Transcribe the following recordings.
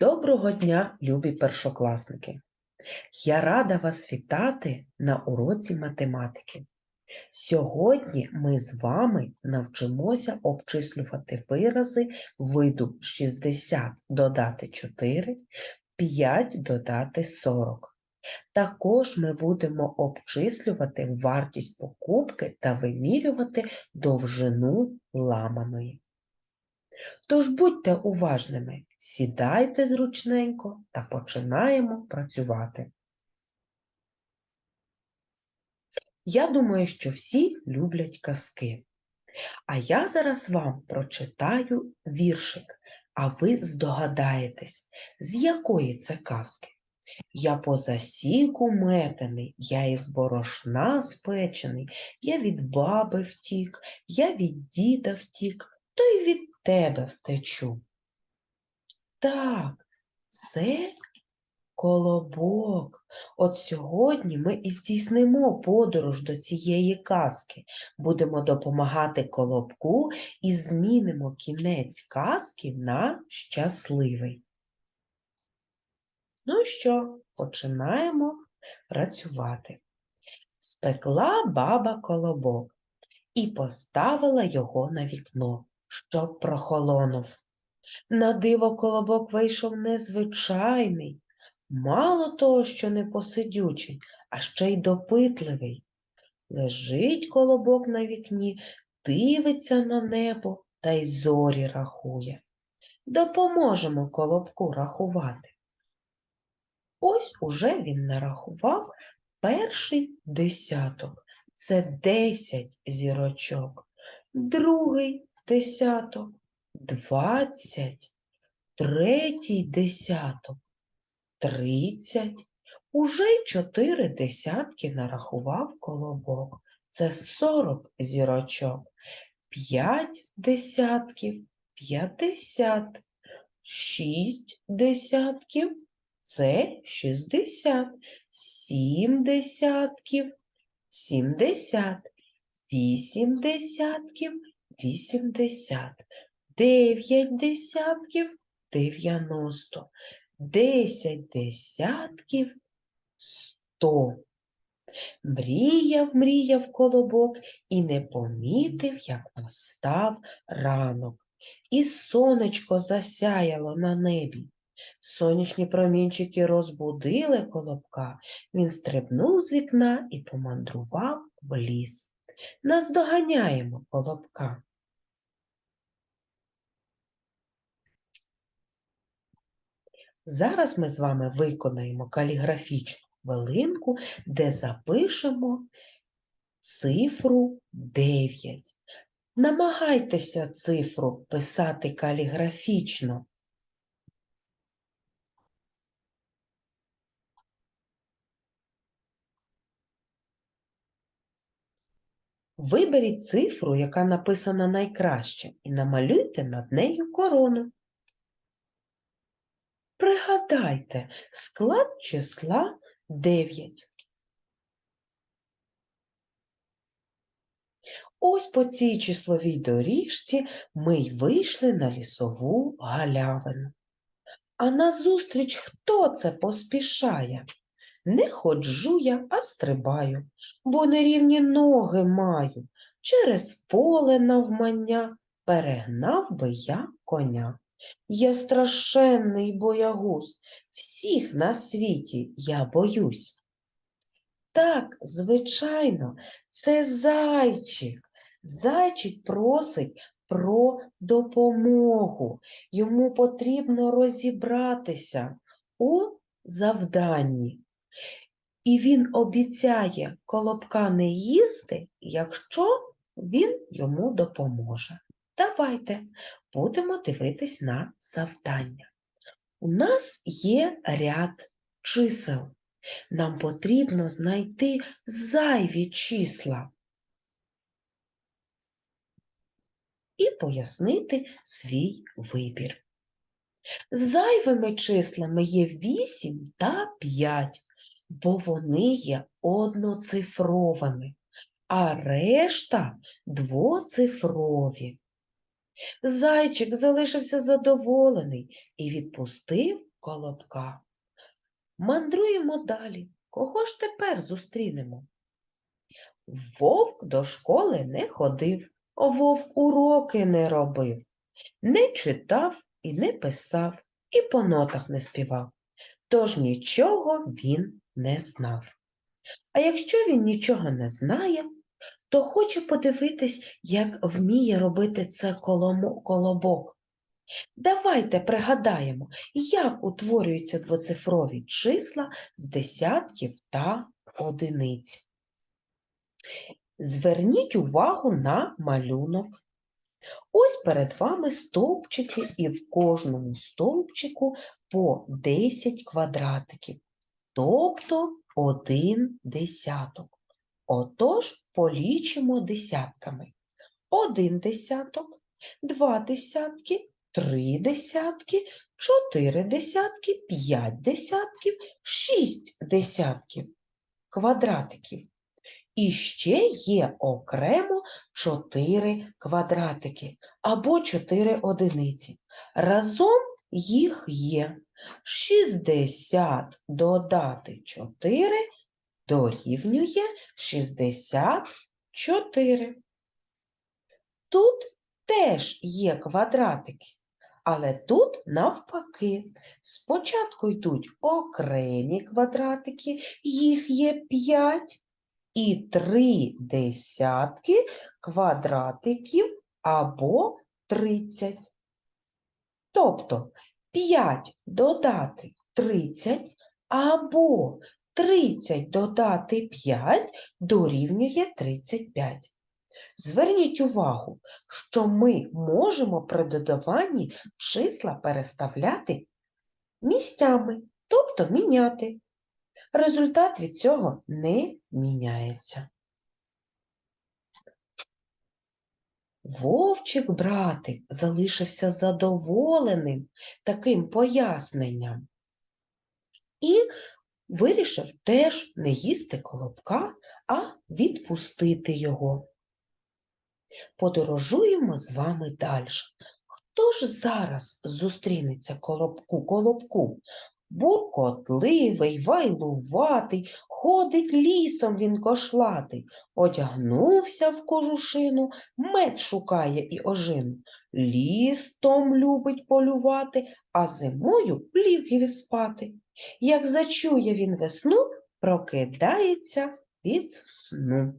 Доброго дня, любі першокласники! Я рада вас вітати на уроці математики. Сьогодні ми з вами навчимося обчислювати вирази виду 60 додати 4, 5 додати 40. Також ми будемо обчислювати вартість покупки та вимірювати довжину ламаної. Тож будьте уважними, сідайте зручненько та починаємо працювати. Я думаю, що всі люблять казки. А я зараз вам прочитаю віршик, а ви здогадаєтесь, з якої це казки. Я по засіку метений, я із борошна спечений, я від баби втік, я від діда втік, то й від тебе втечу. Так, це колобок. От сьогодні ми і здійснимо подорож до цієї казки. Будемо допомагати колобку і змінимо кінець казки на щасливий. Ну що, починаємо працювати. Спекла баба колобок і поставила його на вікно щоб прохолонув. На диво колобок вийшов незвичайний, мало того, що не посидючий, а ще й допитливий. Лежить колобок на вікні, дивиться на небо та й зорі рахує. Допоможемо колобку рахувати. Ось уже він нарахував перший десяток. Це десять зірочок, другий десяток, двадцять, третій десяток, тридцять. Уже чотири десятки нарахував колобок. Це сорок зірочок, п'ять десятків, п'ятдесят, шість десятків. Це шістдесят, сім десятків, сімдесят, вісім десятків, вісімдесят, дев'ять десятків дев'яносто, десять десятків сто. Мріяв, мріяв колобок і не помітив, як настав ранок. І сонечко засяяло на небі. Сонячні промінчики розбудили колобка, він стрибнув з вікна і помандрував в ліс. Наздоганяємо колобка. Зараз ми з вами виконаємо каліграфічну хвилинку, де запишемо цифру 9. Намагайтеся цифру писати каліграфічно. Виберіть цифру, яка написана найкраще, і намалюйте над нею корону. Пригадайте склад числа 9. Ось по цій числовій доріжці ми й вийшли на лісову галявину. А назустріч хто це поспішає? Не ходжу я, а стрибаю, бо нерівні ноги маю. Через поле навмання перегнав би я коня. Я страшенний боягуз, всіх на світі я боюсь. Так, звичайно, це зайчик. Зайчик просить про допомогу. Йому потрібно розібратися у завданні. І він обіцяє колобка не їсти, якщо він йому допоможе. Давайте будемо дивитись на завдання. У нас є ряд чисел. Нам потрібно знайти зайві числа і пояснити свій вибір. Зайвими числами є 8 та 5, бо вони є одноцифровими, а решта двоцифрові. Зайчик залишився задоволений і відпустив колобка. Мандруємо далі. Кого ж тепер зустрінемо? Вовк до школи не ходив, вовк уроки не робив, не читав і не писав, і по нотах не співав. Тож нічого він не знав. А якщо він нічого не знає, то хоче подивитись, як вміє робити це колобок. Давайте пригадаємо, як утворюються двоцифрові числа з десятків та одиниць. Зверніть увагу на малюнок. Ось перед вами стовпчики, і в кожному стовпчику по 10 квадратиків, тобто один десяток. Отож, полічимо десятками. Один десяток, два десятки, три десятки, чотири десятки, п'ять десятків, шість десятків квадратиків. І ще є окремо 4 квадратики або 4 одиниці. Разом їх є 60 додати 4 дорівнює 64. Тут теж є квадратики, але тут навпаки. Спочатку йдуть окремі квадратики, їх є 5 і три десятки квадратиків або 30. Тобто 5 додати 30 або 30 додати 5 дорівнює 35. Зверніть увагу, що ми можемо при додаванні числа переставляти місцями, тобто міняти. Результат від цього не міняється. Вовчик братик залишився задоволеним таким поясненням і вирішив теж не їсти колобка, а відпустити його. Подорожуємо з вами далі. Хто ж зараз зустрінеться колобку колобку? Буркотливий, вайлуватий, ходить лісом він кошлатий, одягнувся в кожушину, мед шукає і ожину. Лістом любить полювати, а зимою в лівгіві спати. Як зачує він весну, прокидається від сну.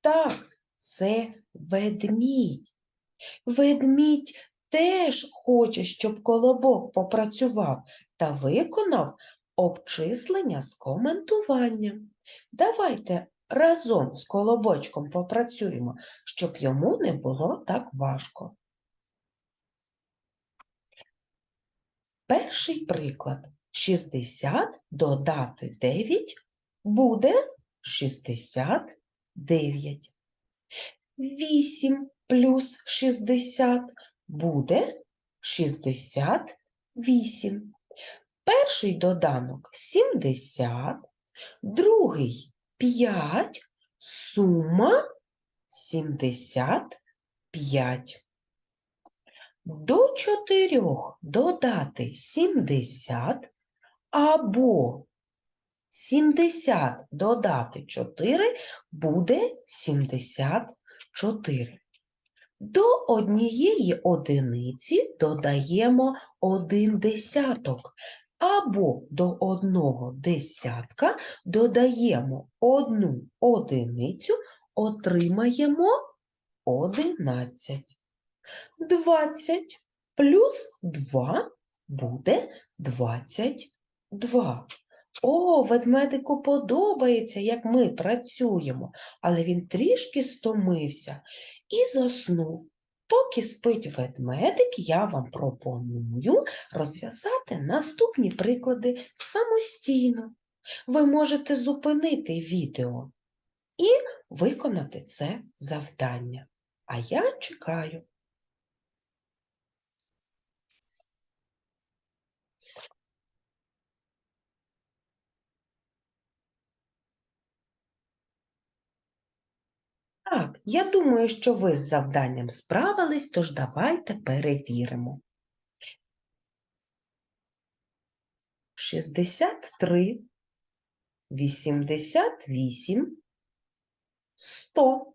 Так, це ведмідь. Ведмідь теж хоче, щоб колобок попрацював та виконав обчислення з коментуванням. Давайте разом з колобочком попрацюємо, щоб йому не було так важко. Перший приклад. 60 додати 9 буде 69. 8 плюс 60 буде 68. Перший доданок 70, другий 5, сума 75. До 4 додати 70 або 70 додати 4 буде 74. До однієї одиниці додаємо один десяток, або до одного десятка додаємо одну одиницю, отримаємо 11. 20 плюс 2 буде 22. О, ведмедику подобається, як ми працюємо, але він трішки стомився і заснув. Поки спить ведмедик, я вам пропоную розв'язати наступні приклади самостійно. Ви можете зупинити відео і виконати це завдання. А я чекаю. Так, я думаю, що ви з завданням справились, тож давайте перевіримо. 63, 88, 100,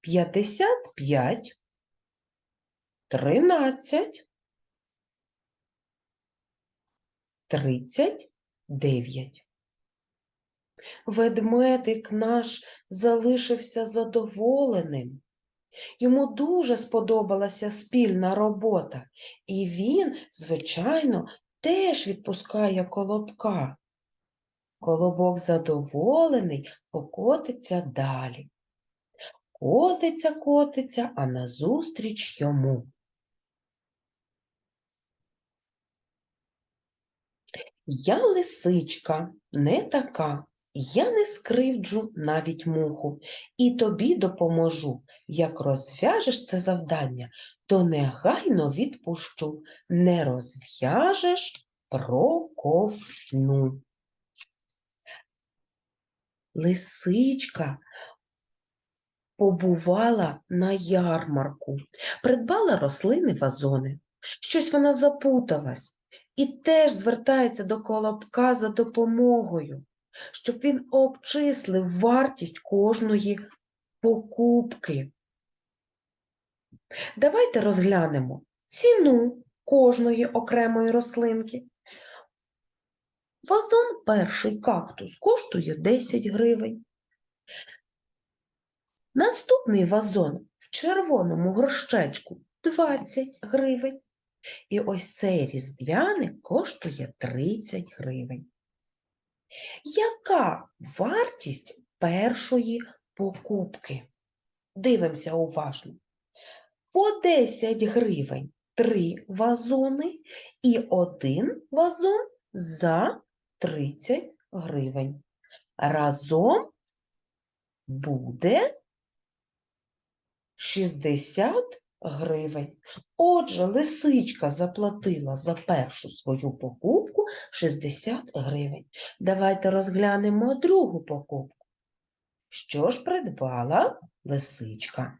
55, 13, 39. Ведмедик наш залишився задоволеним. Йому дуже сподобалася спільна робота, і він, звичайно, теж відпускає колобка. Колобок задоволений покотиться далі. Котиться, котиться, а назустріч йому. Я лисичка, не така, я не скривджу навіть муху, і тобі допоможу. Як розв'яжеш це завдання, то негайно відпущу. Не розв'яжеш проковтну. Лисичка побувала на ярмарку, придбала рослини вазони. Щось вона запуталась і теж звертається до колобка за допомогою, щоб він обчислив вартість кожної покупки. Давайте розглянемо ціну кожної окремої рослинки. Вазон перший кактус коштує 10 гривень. Наступний вазон в червоному горщечку 20 гривень. І ось цей різдвяник коштує 30 гривень. Яка вартість першої покупки? Дивимося уважно. По 10 гривень 3 вазони і один вазон за 30 гривень. Разом буде 60 гривень. Отже, лисичка заплатила за першу свою покупку 60 гривень. Давайте розглянемо другу покупку. Що ж придбала лисичка?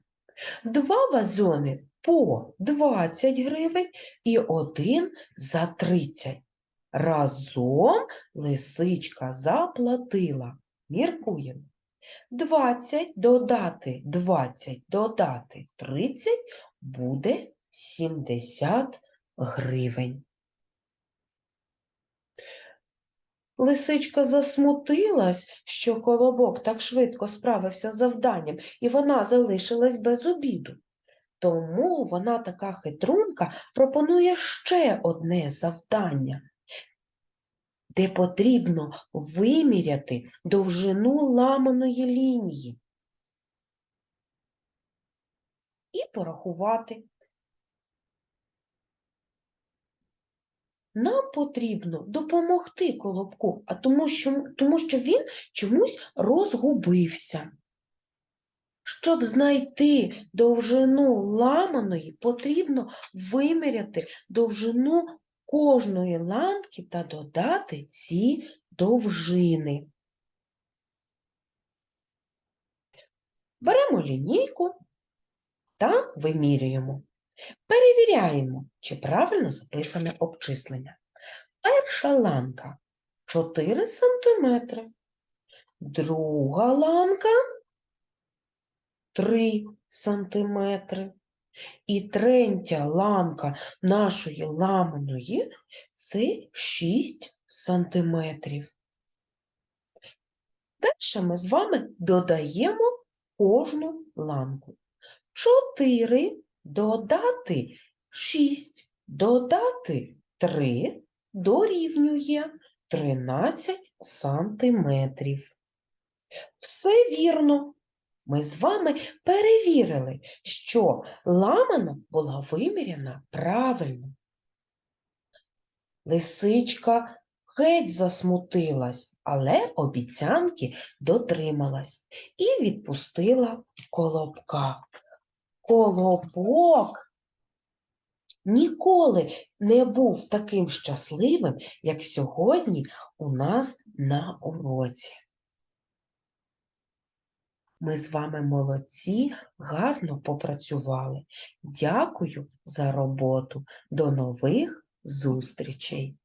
Два вазони по 20 гривень і один за 30. Разом лисичка заплатила. Міркуємо. 20 додати 20 додати 30 буде 70 гривень. Лисичка засмутилась, що колобок так швидко справився з завданням, і вона залишилась без обіду. Тому вона така хитрунка пропонує ще одне завдання, де потрібно виміряти довжину ламаної лінії і порахувати. Нам потрібно допомогти колобку, а тому що, тому що він чомусь розгубився. Щоб знайти довжину ламаної, потрібно виміряти довжину кожної ланки та додати ці довжини. Беремо лінійку та вимірюємо. Перевіряємо, чи правильно записане обчислення. Перша ланка 4 см, друга ланка 3 см. І третя ланка нашої ламаної це 6 сантиметрів. Далі ми з вами додаємо кожну ланку. 4 додати 6, додати 3 дорівнює 13 сантиметрів. Все вірно. Ми з вами перевірили, що ламана була виміряна правильно. Лисичка геть засмутилась, але обіцянки дотрималась і відпустила колобка. Колобок ніколи не був таким щасливим, як сьогодні у нас на уроці. Ми з вами молодці, гарно попрацювали. Дякую за роботу. До нових зустрічей!